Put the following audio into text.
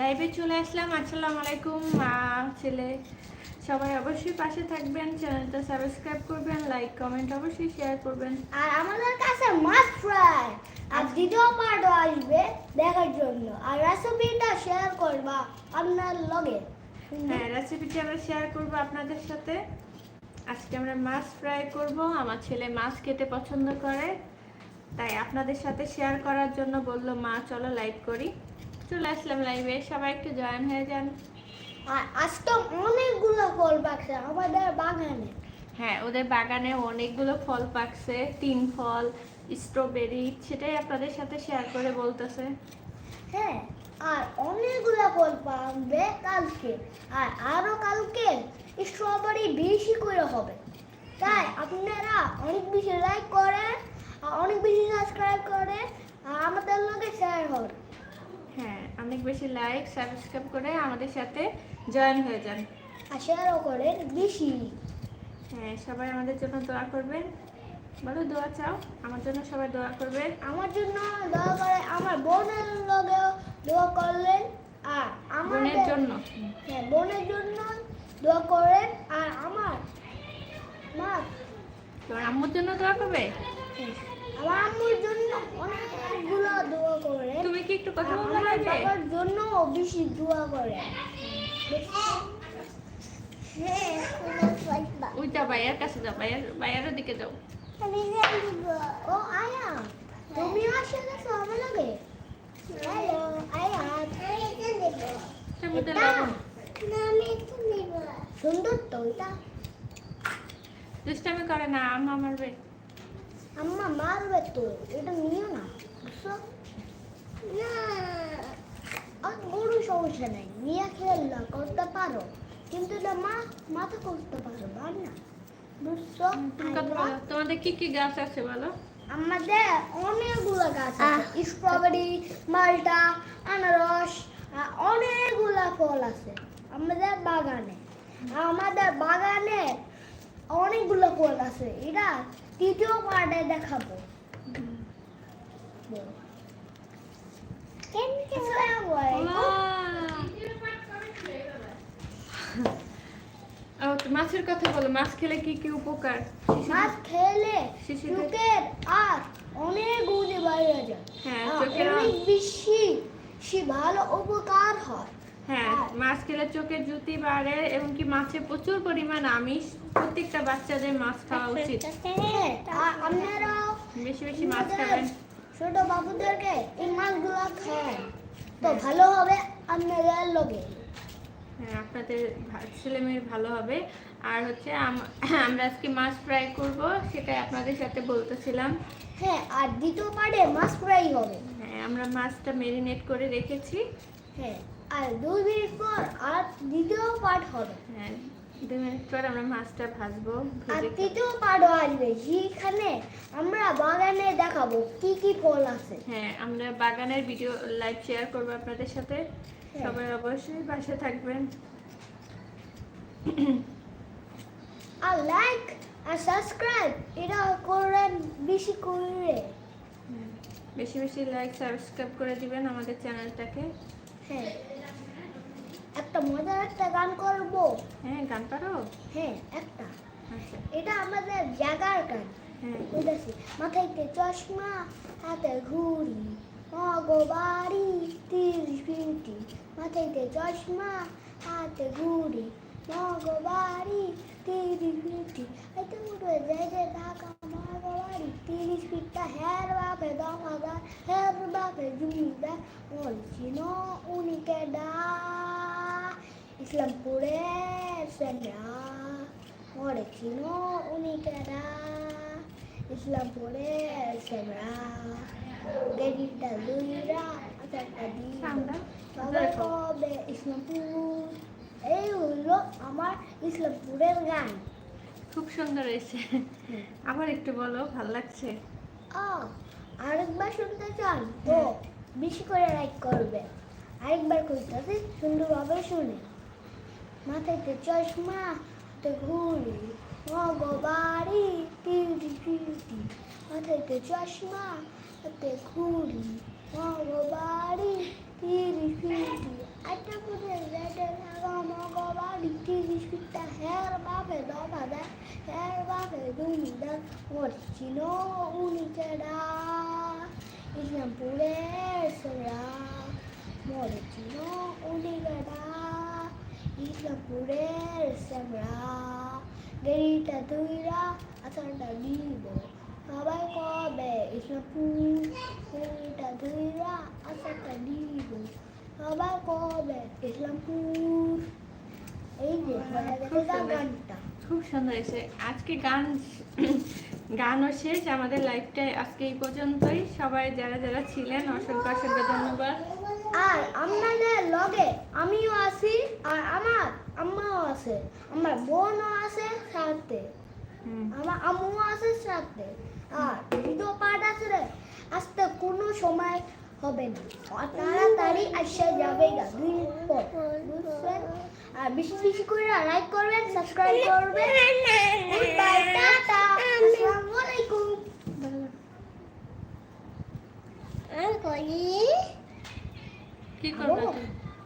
লাইভে চলে আসলাম আসসালামু আলাইকুম মা ছেলে। সবাই অবশ্যই পাশে থাকবেন চ্যানেলটা সাবস্ক্রাইব করবেন লাইক কমেন্ট অবশ্যই শেয়ার করবেন। আর আমাদের কাছে মাছ ফ্রাই আর দ্বিতীয় পার্টও আসবে দেখার জন্য। আর রেসিপিটা শেয়ার করবা আপনার লগে। হ্যাঁ রেসিপিটা আমরা শেয়ার করব আপনাদের সাথে। আজকে আমরা মাছ ফ্রাই করব। আমার ছেলে মাছ খেতে পছন্দ করে। তাই আপনাদের সাথে শেয়ার করার জন্য বলল মা চলো লাইভ করি। চলে আসলাম লাইভে সবাই একটু জয়েন হয়ে যান। আর তো অনেকগুলো ফল পাকছে আমাদের বাগানে। হ্যাঁ ওদের বাগানে অনেকগুলো ফল পাকছে তিন ফল স্ট্রবেরি সেটাই আপনাদের সাথে শেয়ার করে বলতেছে। হ্যাঁ আর অনেকগুলো ফল পাকবে কালকে। আর আরও কালকে স্ট্রবেরি বেশি করে হবে। তাই আপনারা অনেক বেশি লাইক করেন আর অনেক বেশি সাবস্ক্রাইব করেন আর আমাদের লগে শেয়ার হবে অনেক বেশি লাইক সাবস্ক্রাইব করে আমাদের সাথে জয়েন হয়ে যান। আর শেয়ারও করেন বেশি। হ্যাঁ সবাই আমাদের জন্য দোয়া করবেন। বলো দোয়া চাও? আমার জন্য সবাই দোয়া করবেন। আমার জন্য দোয়া করে আমার বোনের লগেও দোয়া করলেন আর আমার বোনের জন্য। হ্যাঁ বোনের জন্য দোয়া করেন আর আমার মা তোমার আম্মুর জন্য দোয়া করবে? আমার আম্মুর জন্য অনেকগুলো দোয়া করেন তুমি কি একটু কথা বলতে পারবে জন্য বেশি দোয়া ভাইয়ার কাছে যাও দিকে যাও। ও আয়া তুমি গেছো আমার লগে হ্যালো আয়া সুন্দর তো দুষ্টামি করে না আম্মা মারবে আম্মা মারবে তো এটা নিও না বুঝছ না আর কোনো সমস্যা নেই নিয়ে খেললা করতে পারো কিন্তু এটা মা মাথা করতে পারো বার না বুঝছ তোমাদের কি কি গাছ আছে বলো? আমাদের অনেকগুলো গাছ আছে। স্ট্রবেরি মালটা আনারস অনেকগুলো ফল আছে। আমাদের বাগানে। আমাদের বাগানে অনেকগুলো ফল আছে। এটা তৃতীয় পার্টে দেখাবো। মাছের কথা বলো। মাছ খেলে কি কি উপকার? মাছ খেলে চোখের আর অনেক গুণে বাইরে যায়। হ্যাঁ চোখের অনেক বেশি বেশি ভালো উপকার হয়। হ্যাঁ মাছ খেলে চোখের জ্যোতি বাড়ে এবং কি মাছে প্রচুর পরিমাণ আমিষ। প্রত্যেকটা বাচ্চাদের মাছ খাওয়া উচিত। বেশি বেশি মাছ খাবেন। ছোট বাবুদেরকে এই মাছগুলো খায় তো ভালো হবে আপনাদের লগে। হ্যাঁ আপনাদের ছেলে মেয়ের ভালো হবে। আর হচ্ছে আমরা আজকে মাছ ফ্রাই করব সেটাই আপনাদের সাথে বলতেছিলাম। হ্যাঁ আর দ্বিতীয় পার্টে মাছ ফ্রাই হবে। হ্যাঁ আমরা মাছটা মেরিনেট করে রেখেছি। হ্যাঁ। আর দুই মিনিট পর আর দ্বিতীয় পার্ট হবে। হ্যাঁ দু মিনিট পর আমরা মাছটা ভাজবো আর তৃতীয় পার্টও আসবে যেখানে আমরা বাগানে দেখাবো কি কি ফল আছে। হ্যাঁ আমরা বাগানের ভিডিও লাইভ শেয়ার করব আপনাদের সাথে। হ্যাঁ। সবাই অবশ্যই পাশে থাকবেন। আর লাইক আর সাবস্ক্রাইব এটা করেন বেশি করে। হ্যাঁ, বেশি বেশি লাইক সাবস্ক্রাইব করে দিবেন আমাদের চ্যানেলটাকে। হ্যাঁ। একটা মজার একটা গান করব। হ্যাঁ গান পারো হ্যাঁ একটা। আচ্ছা। এটা আমাদের জায়গার গান। হ্যাঁ। বুঝেছি? মাথাইতে চশমা হাতে ঘুড়ি মগবাড়ি তিরিশ ফিটি মাথাইতে চশমা হাতে ঘুড়ি মগবাড়ি তিরিশ ফিটি এতে উঠে যাই যে ঢাকা মগবাড়ি তিরিশ ফিটটা হের বাপে দমাদার হের বাপে জমিদার বলছিল উনিকে ডা ইসলামপুরের সেন্ডা মরেছিল উনিকেরা ইসলামপুরের সেমরা গেরিটা লুইরা আচারটা সামরা, দিয়ে দেখো। হবে ইসলামপুর এই হলো আমার ইসলামপুরের গান খুব সুন্দর হয়েছে আবার একটু বলো ভালো লাগছে ও আরেকবার শুনতে চান বেশি করে লাইক করবে আরেকবার কইতাছে শুনে মাথাতে চশমা তো ঘুরি মগবাড়ি তিরি তিরি মাথাতে চশমা ঘুরি মগবাড়ি একটা পুরে মগবাড়ি বাপে দবা ইসলামপুরের সেরা মোর চিনো উনিকেরা ইসলামপুরের সেরা গেরিটা তুইরা আসানটা দিব সবাই কবে ইসলামপুর গেরিটা তুইরা আসানটা দিব সবাই কবে ইসলামপুর এই যে হয়ে গেছে গানটা খুব সুন্দর হয়েছে। আজকে গান গানও শেষ আমাদের লাইফটা আজকে এই পর্যন্তই। সবাই যারা যারা ছিলেন অসংখ্য অসংখ্য ধন্যবাদ। আর আপনাদের লগে আমিও আছি আর আমার আম্মাও আছে। আমার বোনও আছে সাথে। আমার আম্মুও আছে সাথে। আর ভিডিও পার্ট আছে রে। আসতে কোনো সময় হবে না। তাড়াতাড়ি আসে যাবে গা। দুই পর। আর বেশি বেশি করে লাইক করবেন সাবস্ক্রাইব করবেন। টাটা। আসসালামু আলাইকুম আমি করি কি করবা তুই?